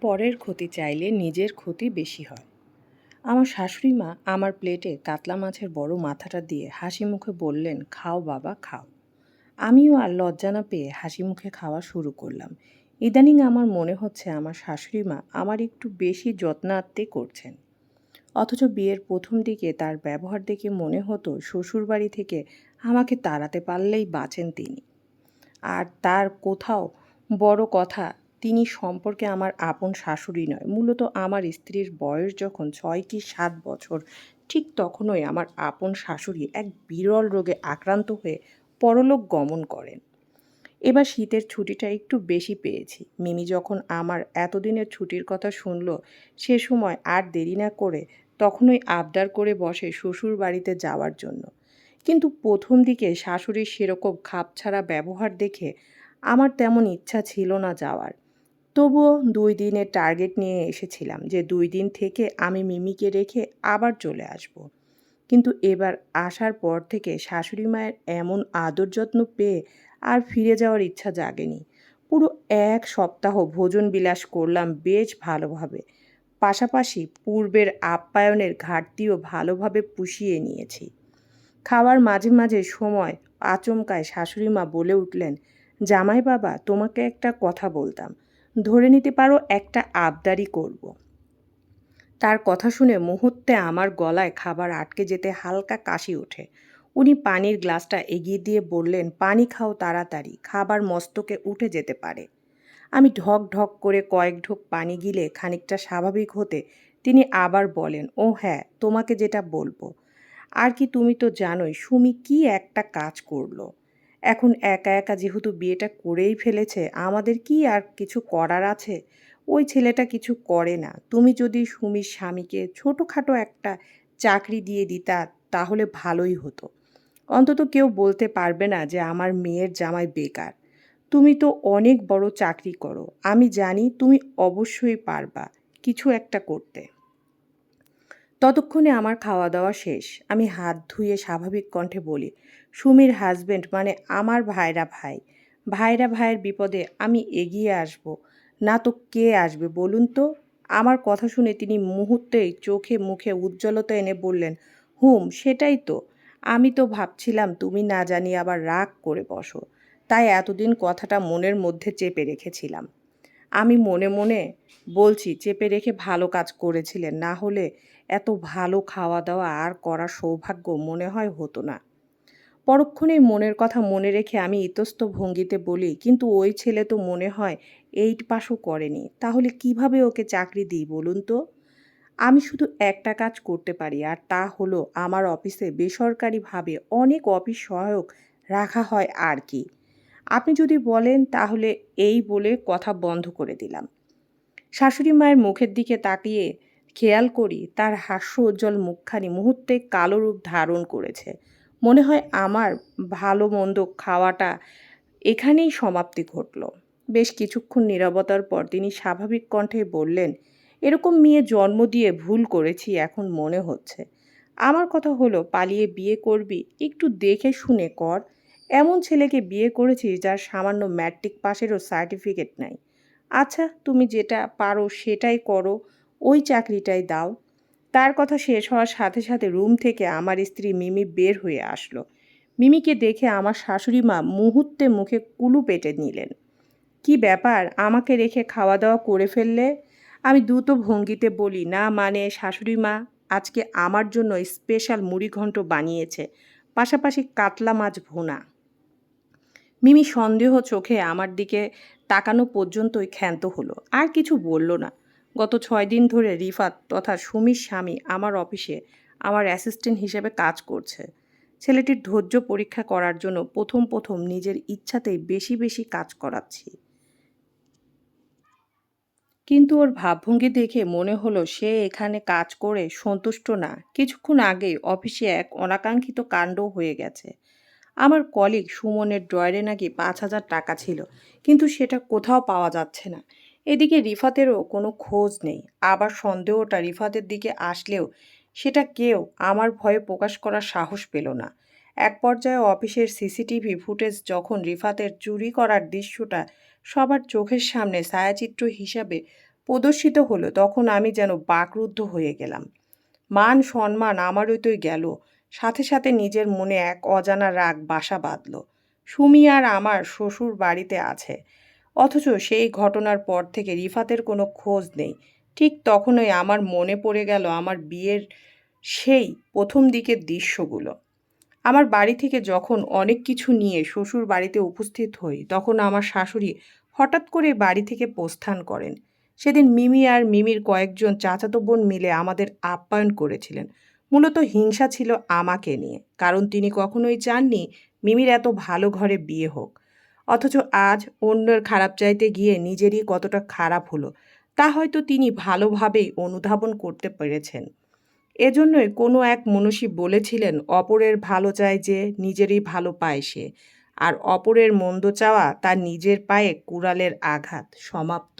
পরের ক্ষতি চাইলে নিজের ক্ষতি বেশি হয়। আমার শাশুড়ি মা আমার প্লেটে কাতলা মাছের বড় মাথাটা দিয়ে হাসি মুখে বললেন, খাও বাবা, খাও। আমিও আর লজ্জা না পেয়ে হাসি মুখে খাওয়া শুরু করলাম। ইদানিং আমার মনে হচ্ছে আমার শাশুড়ি মা আমার একটু বেশি যত্নাত্তে করছেন। অথচ বিয়ের প্রথম দিকে তার ব্যবহার দেখে মনে হতো শ্বশুরবাড়ি থেকে আমাকে তাড়াতে পারলেই বাঁচেন তিনি। আর তার কোথাও বড় কথা তিনি সম্পর্কে আমার আপন শাশুড়ি নয়, মূলত আমার স্ত্রীর বয়স যখন ছয় কি সাত বছর, ঠিক তখনই আমার আপন শাশুড়ি এক বিরল রোগে আক্রান্ত হয়ে পরলোক গমন করেন। এবার শীতের ছুটিটা একটু বেশি পেয়েছি। মিমি যখন আমার এতদিনের ছুটির কথা শুনল, সে সময় আর দেরি না করে তখনই আবদার করে বসে শ্বশুর বাড়িতে যাওয়ার জন্য। কিন্তু প্রথম দিকে শাশুড়ির সেরকম খাপছাড়া ব্যবহার দেখে আমার তেমন ইচ্ছা ছিল না যাওয়ার। তবুও দুই দিনের টার্গেট নিয়ে এসেছিলাম যে দুই দিন থেকে আমি মিমিকে রেখে আবার চলে আসব। কিন্তু এবার আসার পর থেকে শাশুড়ি মায়ের এমন আদর যত্ন পেয়ে আর ফিরে যাওয়ার ইচ্ছা জাগেনি। পুরো এক সপ্তাহ ভোজন বিলাস করলাম বেশ ভালোভাবে। পাশাপাশি পূর্বের আপ্যায়নের ঘাটতিও ভালোভাবে পুষিয়ে নিয়েছি। খাওয়ার মাঝে মাঝে সময় আচমকায় শাশুড়ি মা বলে উঠলেন জামাই বাবা তোমাকে একটা কথা বলতাম। ধরে নিতে পারো একটা আবদারি করব। তার কথা শুনে মুহূর্তে আমার গলায় খাবার আটকে যেতে হালকা কাশি ওঠে। উনি পানির গ্লাসটা এগিয়ে দিয়ে বললেন, পানি খাও তাড়াতাড়ি, খাবার মস্তকে উঠে যেতে পারে। আমি ঢক ঢক করে কয়েক ঢোক পানি গিলে খানিকটা স্বাভাবিক হতে তিনি আবার বলেন, ও হ্যাঁ তোমাকে যেটা বলব। আর কি তুমি তো জানোই, সুমি কি একটা কাজ করল। এখন একা একা যেহেতু বিয়েটা করেই ফেলেছে, আমাদের কি আর কিছু করার আছে? ওই ছেলেটা কিছু করে না। তুমি যদি সুমির স্বামীকে ছোটোখাটো একটা চাকরি দিয়ে দিতা, তাহলে ভালোই হতো। অন্তত কেউ বলতে পারবে না যে আমার মেয়ের জামাই বেকার। তুমি তো অনেক বড় চাকরি করো। আমি জানি তুমি অবশ্যই পারবা কিছু একটা করতে। ততক্ষণে আমার খাওয়া দাওয়া শেষ। আমি হাত ধুয়ে স্বাভাবিক কণ্ঠে বলি, সুমির হাজবেন্ড মানে আমার ভাইরা ভাই। ভাইরা ভাইয়ের বিপদে আমি এগিয়ে আসব। না তো কে আসবে বলুন তো? আমার কথা শুনে তিনি মুহূর্তেই চোখে মুখে উজ্জ্বলতা এনে বললেন, হুম, সেটাই তো। আমি তো ভাবছিলাম তুমি না জানি আবার রাগ করে বসো। তাই এতদিন কথাটা মনের মধ্যে চেপে রেখেছিলাম। আমি মনে মনে বলছি, চেপে রেখে ভালো কাজ করেছিলেন। না হলে এত ভালো খাওয়া দাওয়া আর করার সৌভাগ্য মনে হয় হতো না। পরক্ষণেই মনের কথা মনে রেখে আমি ইতস্ত ভঙ্গিতে বলি, কিন্তু ওই ছেলে তো মনে হয় এইট পাসও করেনি, তাহলে কীভাবে ওকে চাকরি দিই বলুন তো? আমি শুধু একটা কাজ করতে পারি, আর তা হলো আমার অফিসে বেসরকারিভাবে অনেক অফিস সহায়ক রাখা হয় আর কি। আপনি যদি বলেন, তাহলে এই বলে কথা বন্ধ করে দিলাম। শাশুড়ি মায়ের মুখের দিকে তাকিয়ে খেয়াল করি তার হাস্য উজ্জ্বল মুখখানি মুহূর্তে কালো রূপ ধারণ করেছে। মনে হয় আমার ভালো মন্দ খাওয়াটা এখানেই সমাপ্তি ঘটল। বেশ কিছুক্ষণ নিরবতার পর তিনি স্বাভাবিক কণ্ঠে বললেন, এরকম মেয়ে জন্ম দিয়ে ভুল করেছি এখন মনে হচ্ছে। আমার কথা হলো, পালিয়ে বিয়ে করবি, একটু দেখে শুনে কর। এমন ছেলেকে বিয়ে করেছিস যার সামান্য ম্যাট্রিক পাশেরও সার্টিফিকেট নাই। আচ্ছা তুমি যেটা পারো সেটাই করো। ওই চাকরিটাই দাও। তার কথা শেষ হওয়ার সাথে সাথে রুম থেকে আমার স্ত্রী মিমি বের হয়ে আসলো। মিমিকে দেখে আমার শাশুড়ি মা মুহূর্তে মুখে কুলু পেটে নিলেন। কি ব্যাপার? আমাকে রেখে খাওয়া দাওয়া করে ফেললে? আমি দ্রুত ভঙ্গিতে বলি, না মানে শাশুড়ি মা, আজকে আমার জন্য স্পেশাল মুড়িঘণ্ট বানিয়েছে, পাশাপাশি কাতলা মাছ ভোনা। মিমি সন্দেহ চোখে আমার দিকে তাকানো পর্যন্তই ক্ষান্ত হলো। আর কিছু বলল না। গত ছয় দিন ধরে রিফাত তথা সুমির স্বামী আমার অফিসে আমার অ্যাসিস্ট্যান্ট হিসেবে কাজ করছে। ছেলেটির ধৈর্য পরীক্ষা করার জন্য প্রথম প্রথম নিজের ইচ্ছাতেই বেশি বেশি কাজ করাচ্ছি। কিন্তু ওর ভাবভঙ্গি দেখে মনে হলো সে এখানে কাজ করে সন্তুষ্ট না। কিছুক্ষণ আগেই অফিসে এক অনাকাঙ্ক্ষিত কাণ্ড হয়ে গেছে। আমার কলিগ সুমনের ড্রয়ারে নাকি পাঁচ হাজার টাকা ছিল, কিন্তু সেটা কোথাও পাওয়া যাচ্ছে না। এদিকে রিফাতেরও কোনো খোঁজ নেই। আবার সন্দেহটা রিফাতের দিকে আসলেও সেটা কেউ আমার ভয়ে প্রকাশ করার সাহস পেল না। এক পর্যায়ে অফিসের সিসিটিভি ফুটেজ যখন রিফাতের চুরি করার দৃশ্যটা সবার চোখের সামনে ছায়াচিত্র হিসাবে প্রদর্শিত হলো, তখন আমি যেন বাকরুদ্ধ হয়ে গেলাম। মান সম্মান আমারই তোই গেল। সাথে সাথে নিজের মনে এক অজানা রাগ বাসা বাঁধল। সুমি আর আমার শ্বশুর বাড়িতে আছে। অথচ সেই ঘটনার পর থেকে রিফাতের কোনো খোঁজ নেই। ঠিক তখনই আমার মনে পড়ে গেল আমার বিয়ের সেই প্রথম দিকের দৃশ্যগুলো। আমার বাড়ি থেকে যখন অনেক কিছু নিয়ে শ্বশুর বাড়িতে উপস্থিত হই, তখন আমার শাশুড়ি হঠাৎ করে বাড়ি থেকে প্রস্থান করেন। সেদিন মিমি আর মিমির কয়েকজন চাচাতো বোন মিলে আমাদের আপ্যায়ন করেছিলেন। মূলত হিংসা ছিল আমাকে নিয়ে, কারণ তিনি কখনোই চাননি মিমির এত ভালো ঘরে বিয়ে হোক। অথচ আজ অন্যের খারাপ চাইতে গিয়ে নিজেরই কতটা খারাপ হলো, তা হয়তো তিনি ভালোভাবেই অনুধাবন করতে পেরেছেন। এজন্যই কোনো এক মনীষী বলেছিলেন, অপরের ভালো চায় যে নিজেরই ভালো পায় সে, আর অপরের মন্দ চাওয়া তার নিজের পায়ে কুড়ালের আঘাত সমাপ্ত।